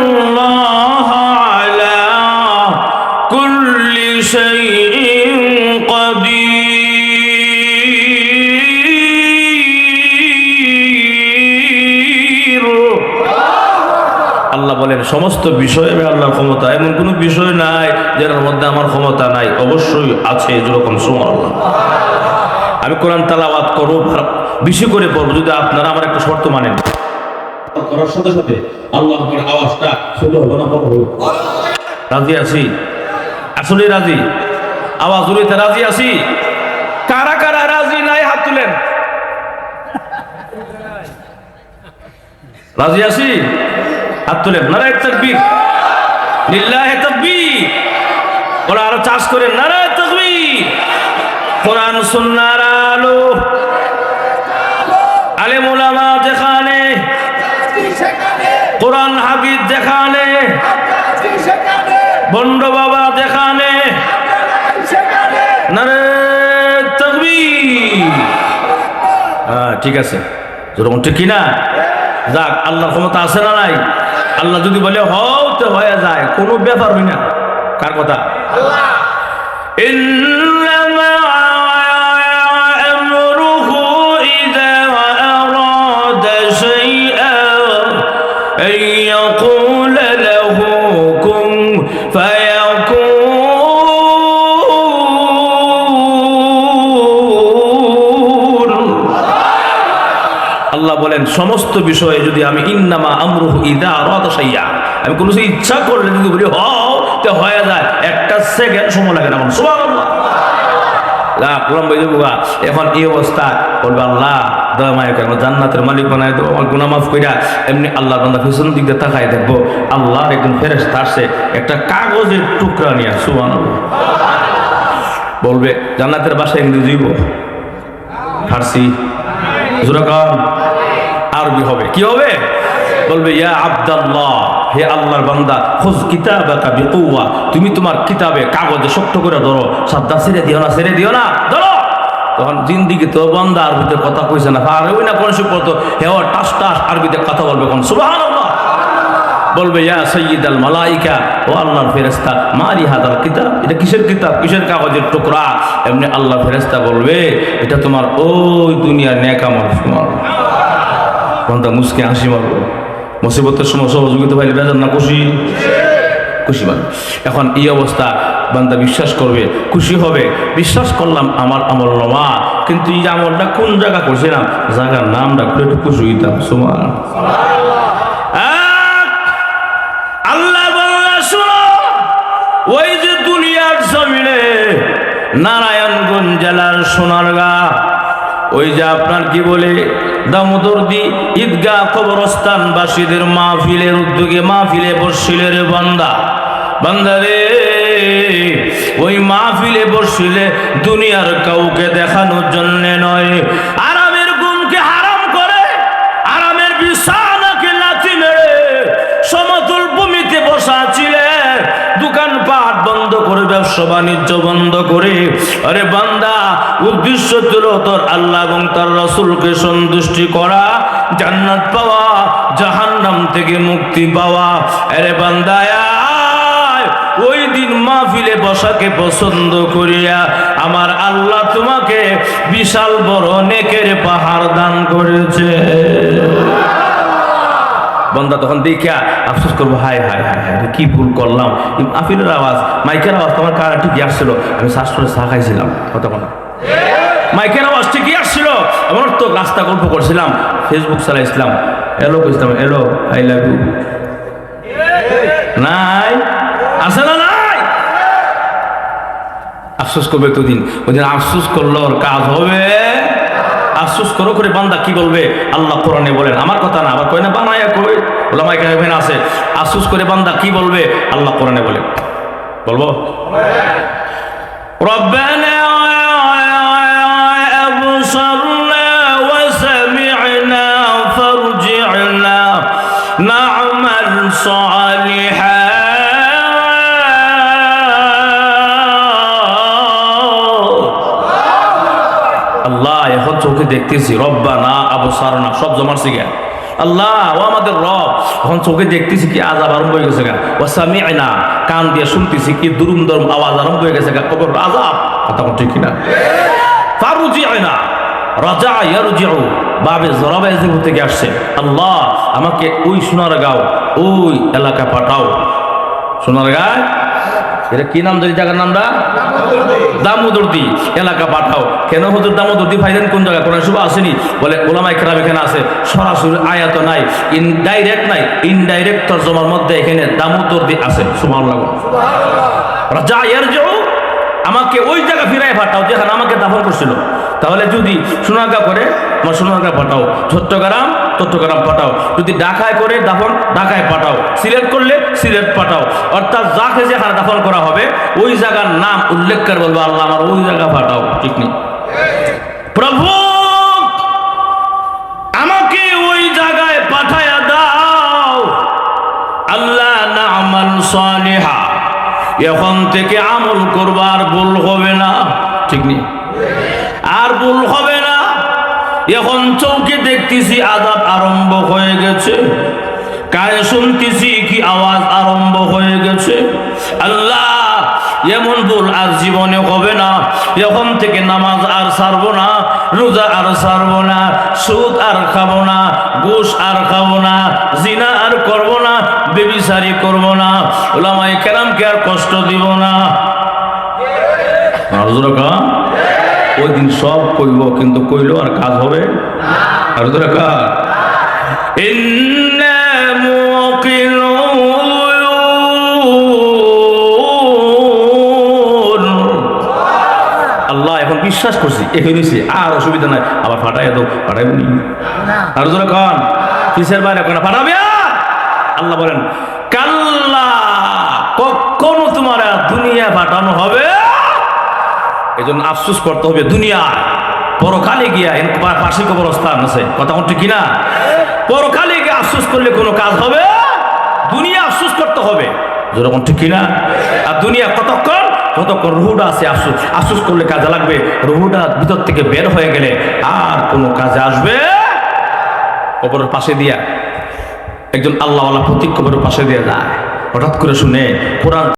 الله على كل شيء قدير আল্লাহ বলেন সমস্ত বিষয়ে আমি আল্লাহর ক্ষমতা এমন কোনো বিষয় নাই যার মধ্যে আমার ক্ষমতা নাই অবশ্যই আছে যেরকম সুমন আল্লাহ আমি কোরআন তালাবাদ করবো বেশি করে পড়বো যদি আপনারা আমার একটা শর্ত মানেন করার সাথে সাথে আল্লাহ আপনার আওয়াজটা ছোট হলো না বড় হলো। রাজি আছি? আসলে রাজি? আওয়াজ উড়িতে রাজি আছি? কারা কারা রাজি নাই হাত তুলেন। রাজি আছি? হাত তুলেন। নারায় তাকবীর। লিল্লাহে তাকবীর। ওরা আরও চাষ করে নারায় তাকবীর। কোরআন সুন্নাহর আলো। কোরআন হাফিজ যেখানে বন্ড বাবা তাকবীর। হ্যাঁ ঠিক আছে। যেরকম ঠিক কিনা? যাক আল্লাহর ক্ষমতা আছে না নাই? আল্লাহ যদি বলে হও তো হয়ে যায়। কোনো ব্যাপার হই না কার কথা? আল্লাহ বলেন, সমস্ত বিষয়ে যদি আমি ইন্নামা আমরুহু ইদা আরাদা শাইয়া, আমি কোনো ইচ্ছা করলে যদি বলি, হও, তো হয়ে যায়, একটা সেকেন্ড সময় লাগে না দেবো এখন এই অবস্থা, বলবে আল্লাহ, দয়া মায় কেন জান্নাতের মালিক বানায় দেবো, আমার গুনাহ মাফ কইরা, এমনি আল্লাহ বান্দা পিছন দিক দিয়ে তাকায় দেখব, আল্লাহর একজন ফেরেশতা আসছে একটা কাগজের টুকরা নিয়ে, সুবহানাল্লাহ। বলবে, জান্নাতের বাসায় ইংরেজি ফার্সি আরবি হবে। কি হবে? বলবে, ইয়া আব্দাল্লাহ, হে আল্লাহর বান্দা, খোঁজ কিতাবাকা বিকুয়া তুমি তোমার কিতাবে কাগজে শক্ত করে ধরো, সাদ্দা ছেড়ে দিও না, ছেড়ে দিও না, ধরো। তখন জিন্দিগি তো বান্দা আরবিতে কথা কইছে না। আর ওই না কোন সুপত হে ও টাস টাস আরবিতে কথা বলবে কোন। সুবহানাল্লাহ। বলবে, ইয়া সৈয়দ আল মালাইকা, ও আল্লাহর ফেরেস্তা মারি হাদাল কিতাব? এটা কিসের কিতাব? কিসের কাগজের টুকরা? এমনি আল্লাহ ফেরেস্তা বলবে, এটা তোমার ওই দুনিয়ার নেকামল তোমার। কোনটা মুসকে হাসি মারবো মুসিবতের সময় সহযোগিতা পাইলে বেজার না খুশি? খুশি মানে। এখন এই অবস্থা, বান্দা বিশ্বাস করবে, খুশি হবে। বিশ্বাস করলাম আমার আমল নমা, কিন্তু এই আমলটা কোন জায়গা করছিলাম? জায়গার নামটা একটু খুশি হইতাম সুমান দুনিয়ার জমিনে নারায়ণগঞ্জ জেলার সোনারগা। ওই যে আপনার কি বলে, দামোদরদি ঈদগাহ কবরস্থানবাসীদের মাহফিলের উদ্যোগে মাহফিলে বসছিলের বান্দা। রে, ওই মাহফিলে বসছিলে দুনিয়ার কাউকে দেখানোর জন্য নয়। আরামের বন্ধ করে, ব্যবসা বাণিজ্য বন্ধ করে। আরে বান্দা, উদ্দেশ্য ছিল তোর আল্লাহ এবং তার রসুলকে সন্তুষ্টি করা, জান্নাত পাওয়া, জাহান্নাম থেকে মুক্তি পাওয়া। আরে বান্দায় ওই দিন মাহফিলে বসাকে পছন্দ করিয়া আমার আল্লাহ তোমাকে বিশাল বড় নেকের পাহাড় দান করেছে। বন্দা তখন দেখিয়া আফসোস করব হাই হাই হাই হাই কি ভুল করলাম। আফিলের আওয়াজ, মাইকের আওয়াজ তোমার কার ঠিকই আসছিল। আমি শ্বাস করে চা খাইছিলাম কতক্ষণ মাইকের আওয়াজ ঠিকই আসছিল। আমার তো রাস্তা গল্প করছিলাম ফেসবুক চালাইছিলাম। এলো বুঝতাম এলো আই লাভ ইউ নাই। আছে না নাই? আফসোস করবে তো দিন ওই দিন আফসোস করল কাজ হবে। আফসোস করো করে বান্দা কি বলবে আল্লাহ কোরআনে বলেন আমার কথা না আবার কই না বানায় কই ওলামাই কেন আছে আফসোস করে বান্দা কি বলবে আল্লাহ কোরআনে বলে বলবো ربنا أبصرنا وسمعنا فارجعنا نعمل صالحا দেখতেছি রব্বা না আবসার না সব জমার শিখে আল্লাহ, ও আমাদের রব এখন চোখে দেখতেছি কি আজাব আরম্ভ হয়ে গেছে গা। ও সামি আয়না কান দিয়ে শুনতেছি কি দুরুম দরম আওয়াজ আরম্ভ হয়ে গেছে গা। কবর আজাব কথা ঠিক কিনা? ফারুজি আয়না রাজা ইয়ারজিউ বাবে জরাবা ইজনিবু থেকে আসছে। আল্লাহ, আমাকে ওই সোনার গাও ওই এলাকা পাঠাও। সোনার গায় এটা কি নাম ধরি জায়গার নামটা? দামোদরদি। এলাকা পাঠাও। কেন হুজুর দামোদরদি ভাইলেন কোন জায়গায়? কোরআন শুভ আসেনি। বলে ওলামাই কেরাম এখানে আছে। সরাসরি আয়াত নাই ইনডাইরেক্ট নাই ইনডাইরেক্ট তর্জমার মধ্যে এখানে দামোদরদি আছে। সুমান লাগো রাজা ইয়ারজিউ আমাকে ওই জায়গা ফিরাই পাঠাও যেখানে আমাকে দাফন করছিল। তাহলে যদি সোনারগাঁ করে আমার সোনারগাঁ পাঠাও চট্টগ্রাম চট্টগ্রাম পাঠাও। যদি ঢাকায় করে দাফন, ঢাকায় পাঠাও। সিলেট করলে সিলেট পাঠাও। অর্থাৎ যাকে যেখানে দাফন করা হবে, ওই জায়গার নাম উল্লেখ করে বলব, আল্লাহ আমার ওই জায়গা পাঠাও। ঠিক নেই? প্রভু, আমাকে ওই জায়গায় পাঠায়া দাও। আল্লাহ না আমাল সালিহা। এখন থেকে আমল করবার ভুল হবে না। ঠিক নেই? আর ভুল হবে এখন চৌকে দেখতেছি, আদাব আরম্ভ হয়ে গেছে। কানে শুনতেছি কি আওয়াজ আরম্ভ হয়ে গেছে। আল্লাহ, এমন ভুল আর জীবনে হবে না। এখন থেকে নামাজ আর সারবো না, রোজা আর সারবো না, সুদ আর খাব না, ঘুষ আর খাব না, জিনা আর করব না বেবিসারি করব না। ওলামাই কেরামকে আর কষ্ট দিব না। ওই দিন সব কইব কিন্তু কইলো আর কাজ হবে? আর কা আল্লাহ এখন বিশ্বাস করছি এখানে হয়েছে আর অসুবিধা নাই। আবার ফাটাই দাও ফাটাইব নি? আর জোরে কন কিসের বাইরে কোন ফাটাবে? আল্লাহ বলেন কাল্লা কখনো তোমার দুনিয়া ফাটানো হবে? এই জন্য আফসোস করতে হবে দুনিয়া পরকালে গিয়া পাশে কবরস্থান আছে। কথা ঠিক কিনা? পরকালে গিয়ে আফসুস করলে কোনো কাজ হবে? দুনিয়া আফসুস করতে হবে। যেরকম ঠিক কিনা? আর দুনিয়া কতক্ষণ? কতক্ষণ রুহুটা আছে আফসোস। আফসোস করলে কাজে লাগবে। রুহুটা ভিতর থেকে বের হয়ে গেলে আর কোনো কাজে আসবে? কবরের পাশে দিয়া একজন আল্লাহওয়ালা প্রতীক কবরের পাশে দিয়ে যায়। হঠাৎ করে শুনে, কোরআন